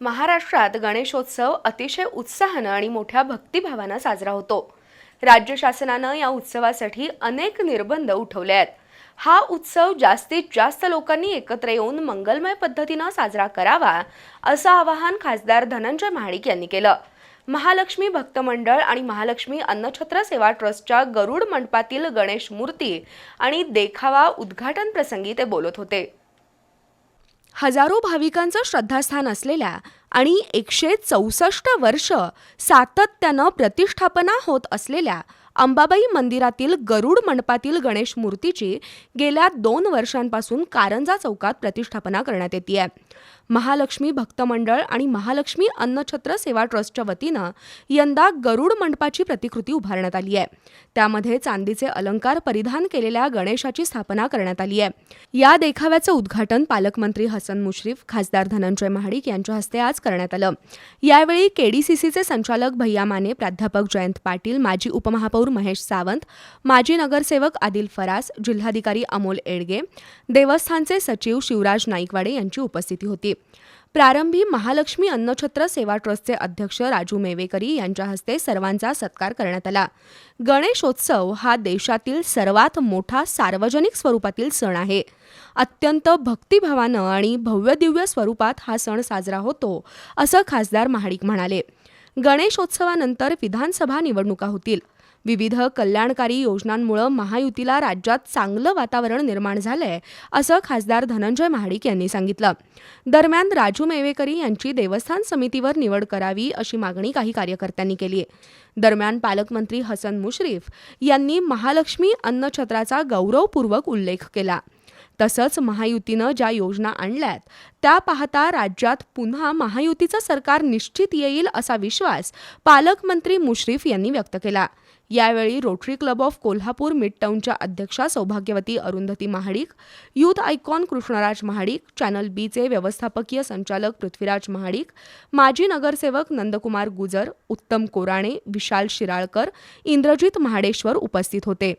महाराष्ट्रात गणेशोत्सव अतिशय उत्साहानं आणि मोठ्या भक्तिभावानं साजरा होतो. राज्य शासनानं या उत्सवासाठी अनेक निर्बंध उठवले आहेत. हा उत्सव जास्तीत जास्त लोकांनी एकत्र येऊन मंगलमय पद्धतीनं साजरा करावा असं आवाहन खासदार धनंजय महाडिक यांनी केलं. महालक्ष्मी भक्त मंडळ आणि महालक्ष्मी अन्नछत्र सेवा ट्रस्टच्या गरुड मंडपातील गणेश मूर्ती आणि देखावा उद्घाटन प्रसंगी ते बोलत होते. हजारो भाविकांचं श्रद्धास्थान असलेल्या आणि एकशे चौसष्ट वर्ष सातत्यानं प्रतिष्ठापना होत असलेल्या अंबाबाई मंदिरातील गरुड मंडपातील गणेश मूर्तीची गेल्या दोन वर्षांपासून कारंजा चौकात प्रतिष्ठापना करण्यात येते महालक्ष्मी भक्त मंडळ आणि महालक्ष्मी अन्नछत्र सेवा ट्रस्टच्या वतीनं यंदा गरुड मंडपाची प्रतिकृती उभारण्यात आली आहे त्यामध्ये चांदीचे अलंकार परिधान केलेल्या गणेशाची स्थापना करण्यात आली आहे या देखाव्याचं उद्घाटन पालकमंत्री हसन मुश्रीफ खासदार धनंजय महाडिक यांच्या हस्ते आज करण्यात आलं. यावेळी केडीसीसीचे संचालक भैया माने प्राध्यापक जयंत पाटील माजी उपमहापौर महेश सावंत माजी नगरसेवक आदिल फरास जिल्हाधिकारी अमोल एडगे देवस्थानचे सचिव शिवराज नाईकवाडे यांची उपस्थिती होती. प्रारंभी महालक्ष्मी अन्नछत्र सेवा ट्रस्टचे अध्यक्ष राजू मेवेकरी यांच्या हस्ते सर्वांचा सत्कार करण्यात आला. गणेशोत्सव हा देशातील सर्वात मोठा सार्वजनिक स्वरूपातील सण आहे. अत्यंत भक्तिभावानं आणि भव्यदिव्य स्वरूपात हा सण साजरा होतो असं खासदार महाडिक म्हणाले. गणेशोत्सवानंतर विधानसभा निवडणुका होतील. विविध कल्याणकारी योजनांमुळे महायुतीला राज्यात चांगलं वातावरण निर्माण झालंय असं खासदार धनंजय महाडिक यांनी सांगितलं. दरम्यान राजू मेवेकरी यांची देवस्थान समितीवर निवड करावी अशी मागणी काही कार्यकर्त्यांनी केली आहे दरम्यान पालकमंत्री हसन मुश्रीफ यांनी महालक्ष्मी अन्नछत्राचा गौरवपूर्वक उल्लेख केला. तसंच महायुतीनं ज्या योजना आणल्यात त्या पाहता राज्यात पुन्हा महायुतीचं सरकार निश्चित येईल असा विश्वास पालकमंत्री मुश्रीफ यांनी व्यक्त केला. यावेळी Rotary Club of Kolhapur mid टाऊनच्या अध्यक्षा सौभाग्यवती Arundhati Mahadik youth icon Krishnaraj Mahadik channel बीचे व्यवस्थापकीय संचालक पृथ्वीराज महाडिक माजी नगरसेवक नंदकुमार गुजर उत्तम कोराणे विशाल शिराळकर इंद्रजित महाडेश्वर उपस्थित होते.